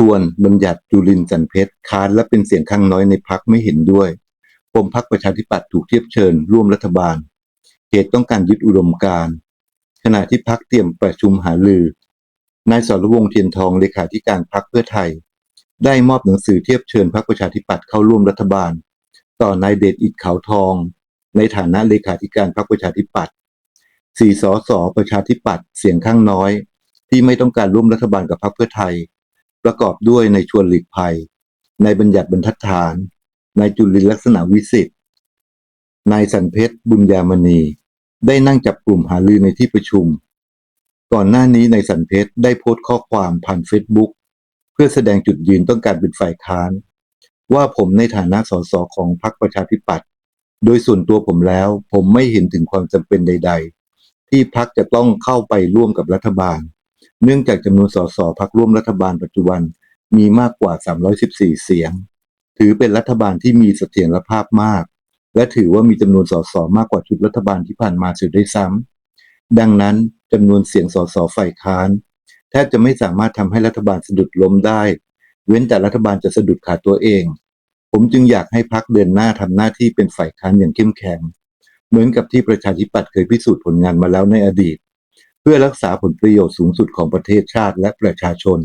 ชวนบัญญัติจุลินจันเพชรค้านและเป็นเสียงข้างน้อยในพักไม่เห็นด้วยปมพักประชาธิปัตย์ถูกเทียบเชิญร่วมรัฐบาลเหตุต้องการยึดอุดมการขณะที่พักเตรียมประชุมหารือนายสรวงเทียนทองเลขาธิการพักเพื่อไทย ได้มอบหนังสือเทียบเชิญพักประชาธิปัตย์เข้าร่วมรัฐบาล ต่อนายเดชอิดขาวทอง ในฐานะเลขาธิการพักประชาธิปัตย์สี่สสประชาธิปัตย์เสียงข้างน้อย ที่ไม่ต้องการร่วมรัฐบาลกับพรรคเพื่อไทย ประกอบด้วยในชวนหลีกภัย ในบัญญัติบรรทัดฐานนจุลินลักษณะวิสิทธิ์นายสันเพชรบุญญามณี ได้นั่งจับกลุ่มหารือในที่ประชุม ก่อนหน้านี้นายสันเพชรได้โพสต์ข้อความผ่านเฟซบุ๊กเพื่อแสดงจุดยืนต้องการเป็นฝ่ายค้าน ว่าผมในฐานะสสของพรรคประชาธิปัตย์โดยส่วนตัวผมแล้ว ผมไม่เห็นถึงความจำเป็นใด ๆ ที่พรรคจะต้องเข้าไปร่วมกับรัฐบาล เนื่องจากจำนวนสสพักร่วมรัฐบาลปัจจุบันมีมากกว่า 314 เสียง ถือเป็นรัฐบาลที่มีเสถียรภาพมาก และถือว่ามีจำนวนสสมากกว่าชุดรัฐบาลที่ผ่านมาเสียด้วยซ้ำดังนั้นจำนวนเสียงสสฝ่ายค้านแทบจะไม่สามารถทำให้รัฐบาลสะดุดล้มได้ เว้นแต่รัฐบาลจะสะดุดขาตัวเอง ผมจึงอยากให้พักเดินหน้าทำหน้าที่เป็นฝ่ายค้านอย่างเข้มแข็ง เหมือนกับที่ประชาธิปัตย์เคยพิสูจน์ผลงานมาแล้วในอดีต พื่อรักษาผลประโยชน์สูงสุดของประเทศชาติและประชาชน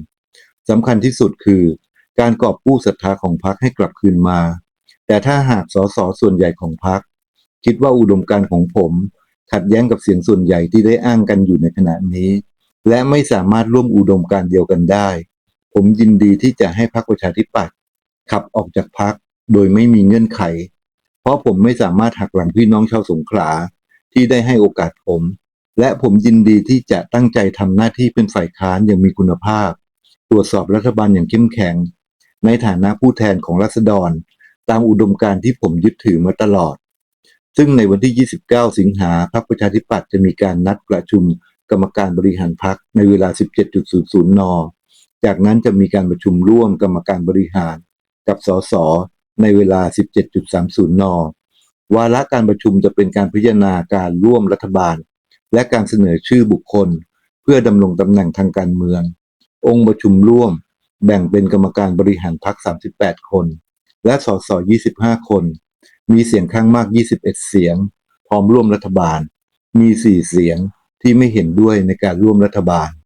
สำคัญที่สุดคือ การกอบกู้ศรัทธาของพรรคให้กลับคืนมา แต่ถ้าหากสสส่วนใหญ่ของพรรคคิดว่าอุดมการณ์ของผม ขัดแย้งกับเสียงส่วนใหญ่ที่ได้อ้างกันอยู่ในขณะนี้ และไม่สามารถร่วมอุดมการณ์เดียวกันได้ ผมยินดีที่จะให้พรรคประชาธิปัตย์ขับออกจากพรรคโดยไม่มีเงื่อนไข เพราะผมไม่สามารถหักหลังพี่น้องชาวสงขลาที่ได้ให้โอกาสผม และผมยินดีที่จะตั้งใจทำหน้าที่เป็นฝ่ายค้านอย่างมีคุณภาพ ตรวจสอบรัฐบาลอย่างเข้มแข็ง ในฐานะผู้แทนของรัษฎร ตามอุดมการณ์ที่ผมยึดถือมาตลอด ซึ่งในวันที่ 29 สิงหาพรรคประชาธิปัตย์จะมีการนัดประชุมกรรมการบริหารพรรคในเวลา 17.00 น จากนั้นจะมีการประชุมร่วมกรรมการบริหาร กับสสในเวลา 17.30 น วาระการประชุมจะเป็นการพิจารณาการร่วมรัฐบาล และการเสนอชื่อบุคคล เพื่อดำรงตำแหน่งทางการเมือง องค์ประชุมร่วม แบ่งเป็นกรรมการบริหารพรรค 38 คน และสส 25 คน มีเสียงข้างมาก 21 เสียง พร้อมร่วมรัฐบาล มี 4 เสียงที่ไม่เห็นด้วยในการร่วมรัฐบาล